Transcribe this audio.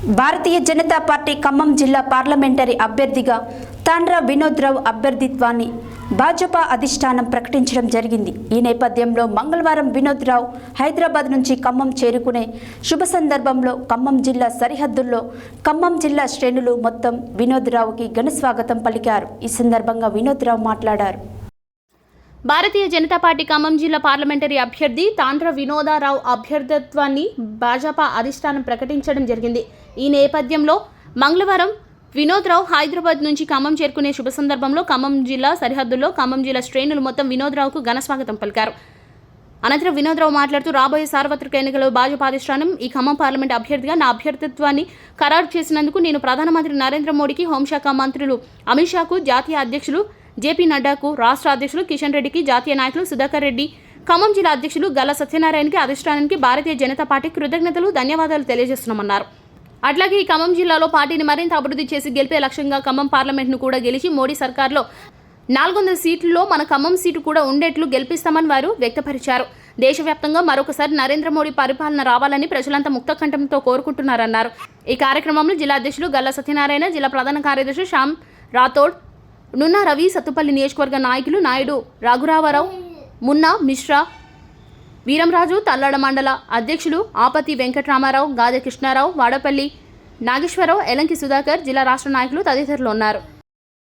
Bharatiya Janata party Khammam జిల్లా parliamentary అభ్యర్థిగా తాండ్ర వినోద్రావు అభ్యర్థిత్వాన్ని భాజపా అధిష్టానం ప్రకటించడం జరిగింది. ఈ నేపథ్యంలో మంగళవారం వినోద్రావు హైదరాబాద్ నుంచి ఖమ్మం చేరుకునే శుభ సందర్భంలో ఖమ్మం జిల్లా సరిహద్దుల్లో ఖమ్మం జిల్లా శ్రేణులు మొత్తం వినోద్రావుకి ఘన స్వాగతం పలికారు. ఈ సందర్భంగా వినోద్రావు మాట్లాడారు. భారతీయ జనతా పార్టీ ఖమ్మం జిల్లా పార్లమెంటరీ అభ్యర్థి తాండ్ర వినోదారావు అభ్యర్థిత్వాన్ని భాజపా అధిష్టానం ప్రకటించడం జరిగింది. ఈ నేపథ్యంలో మంగళవారం వినోద్రావు హైదరాబాద్ నుంచి ఖమ్మం చేరుకునే శుభ సందర్భంలో ఖమ్మం జిల్లా సరిహద్దుల్లో ఖమ్మం జిల్లా శ్రేణులు మొత్తం వినోద్రావుకు ఘన స్వాగతం పలికారు. అనంతరం వినోద్రావు మాట్లాడుతూ రాబోయే సార్వత్రిక ఎన్నికల్లో భాజపా అధిష్టానం ఈ ఖమ్మం పార్లమెంట్ అభ్యర్థిగా నా అభ్యర్థిత్వాన్ని ఖరారు చేసినందుకు నేను ప్రధానమంత్రి నరేంద్ర మోడీకి హోంశాఖ మంత్రులు అమిత్ షాకు జాతీయ అధ్యక్షులు జేపీ నడ్డాకు రాష్ట్ర అధ్యక్షులు కిషన్ రెడ్డికి జాతీయ నాయకులు సుధాకర్ రెడ్డి ఖమ్మం జిల్లా అధ్యక్షులు గల్లా సత్యనారాయణకి అధిష్టానానికి భారతీయ జనతా పార్టీ కృతజ్ఞతలు ధన్యవాదాలు తెలియజేస్తున్నామన్నారు. అట్లాగే ఈ ఖమ్మం జిల్లాలో పార్టీని మరింత అభివృద్ధి చేసి గెలిపే లక్ష్యంగా ఖమ్మం పార్లమెంట్ను కూడా గెలిచి మోడీ సర్కార్లో నాలుగు వందల సీట్లలో మన ఖమ్మం సీటు కూడా ఉండేట్లు గెలిపిస్తామని వారు వ్యక్తపరిచారు. దేశవ్యాప్తంగా మరొకసారి నరేంద్ర మోడీ పరిపాలన రావాలని ప్రజలంతా ముక్త కంఠంతో కోరుకుంటున్నారన్నారు. ఈ కార్యక్రమంలో జిల్లా అధ్యక్షులు గల్లా సత్యనారాయణ జిల్లా ప్రధాన కార్యదర్శి శ్యామ్ రాథోడ్ నున్న రవి సత్తుపల్లి నియోజకవర్గ నాయకులు నాయుడు రాఘురావరావు మున్నా మిశ్రా వీరంరాజు తల్లాడ మండల అధ్యక్షులు ఆపతి వెంకటరామారావు గాదె కృష్ణారావు వాడపల్లి నాగేశ్వరరావు ఎలంకి సుధాకర్ జిల్లా రాష్ట్ర నాయకులు తదితరులు ఉన్నారు.